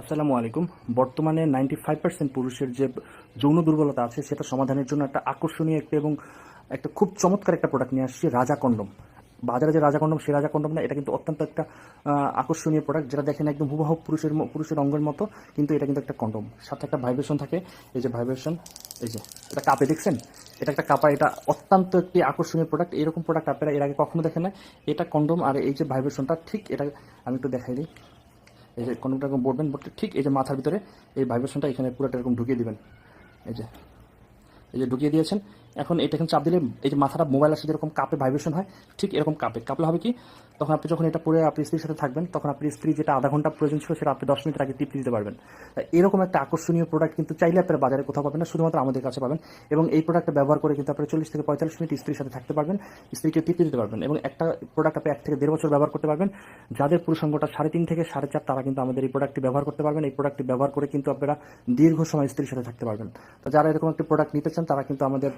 আসসালামু আলাইকুম। বর্তমানে নাইনটি ফাইভ পার্সেন্ট পুরুষের যে যৌন দুর্বলতা আছে, সেটা সমাধানের জন্য একটা আকর্ষণীয় একটা এবং একটা খুব চমৎকার একটা প্রোডাক্ট নিয়ে আসছি রাজা কন্ডম। বাজারে যে রাজা কন্ডম, সে রাজা কন্ডম না, এটা কিন্তু অত্যন্ত একটা আকর্ষণীয় প্রোডাক্ট যেটা দেখেন একদম হুবহু পুরুষের পুরুষের অঙ্গের মতো, কিন্তু এটা কিন্তু একটা কন্ডম। সাথে একটা ভাইব্রেশন থাকে। এই যে ভাইব্রেশন এই যে, এটা কাপে দেখছেন? এটা একটা কাপা, এটা অত্যন্ত একটি আকর্ষণীয় প্রোডাক্ট এরকম প্রোডাক্ট আপনারা এর আগে কখনো দেখেন না এটা কন্ডম আর এই যে ভাইব্রেশনটা ঠিক এটা আমি একটু দেখাই দিই। এই যে কোনো এরকম বলবেন বলতে ঠিক এই যে মাথার ভিতরে এই ভাইব্রেশনটা এখানে পুরোটা এরকম ঢুকিয়ে দিবেন। এই যে এই যে ঢুকিয়ে দিয়েছেন এখন এটা এখন চাপ দিলে এই যে মাথাটা মোবাইল আসে যেরকম কাপে ভাইব্রেশন হয়, ঠিক এরকম কাপে। কাপলে হবে কি? তখন আপনি যখন এটা পরে আপনি স্ত্রীর সাথে থাকবেন, তখন আপনি স্ত্রী যেটা আধা ঘণ্টা প্রয়োজন ছিল সেটা আপনি দশ মিনিট আগে টিপ দিতে পারবেন। এরকম একটা আকর্ষণীয় প্রোডাক্ট কিন্তু চাইলে আপনারা বাজারে কোথাও পাবেন না, শুধুমাত্র আমাদের কাছে পাবেন। এবং এই প্রোডাক্টটা ব্যবহার করে কিন্তু আপনারা চল্লিশ থেকে পঁয়তাল্লিশ মিনিট স্ত্রীর সাথে থাকতে পারবেন, স্ত্রীকে টিপে দিতে পারবেন এবং একটা প্রোডাক্ট আপনি এক থেকে দেড় বছর ব্যবহার করতে পারবেন। যাদের পুরুষাঙ্গটা সাড়ে তিন থেকে সাড়ে চার, তারা কিন্তু আমাদের এই প্রোডাক্টটি ব্যবহার করতে পারবেন। এই প্রোডাক্টটি ব্যবহার করে কিন্তু আপনারা দীর্ঘ সময় স্ত্রীর সাথে থাকতে পারবেন। তো যারা এরকম একটি প্রোডাক্ট নিতে চান, তারা কিন্তু আমাদের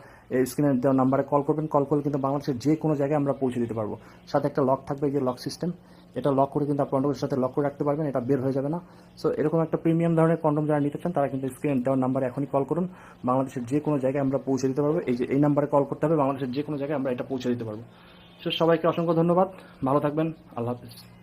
স্ক্রিনে দেওয়া নাম্বারে কল করবেন কল করলে কিন্তু বাংলাদেশের যে কোনো জায়গায় আমরা পৌঁছে দিতে পারব। সাথে একটা লক থাকবে যে লক সিস্টেম এটা লক করে কিন্তু আপনার সাথে লক করে রাখতে পারবেন, এটা বের হয়ে যাবে না। সো এরকম একটা প্রিমিয়াম ধরনের কন্ডম যারা নিতে চান, তারা কিন্তু স্ক্রিনে দেওয়ার নাম্বারে এখনই কল করুন। বাংলাদেশের যে কোনো জায়গায় আমরা পৌঁছে দিতে পারব। এই যে, এই নাম্বারে কল করতে হবে, বাংলাদেশের যে কোনো জায়গায় আমরা এটা পৌঁছে দিতে পারব। সো সবাইকে অসংখ্য ধন্যবাদ। ভালো থাকবেন। আল্লাহ হাফিজ।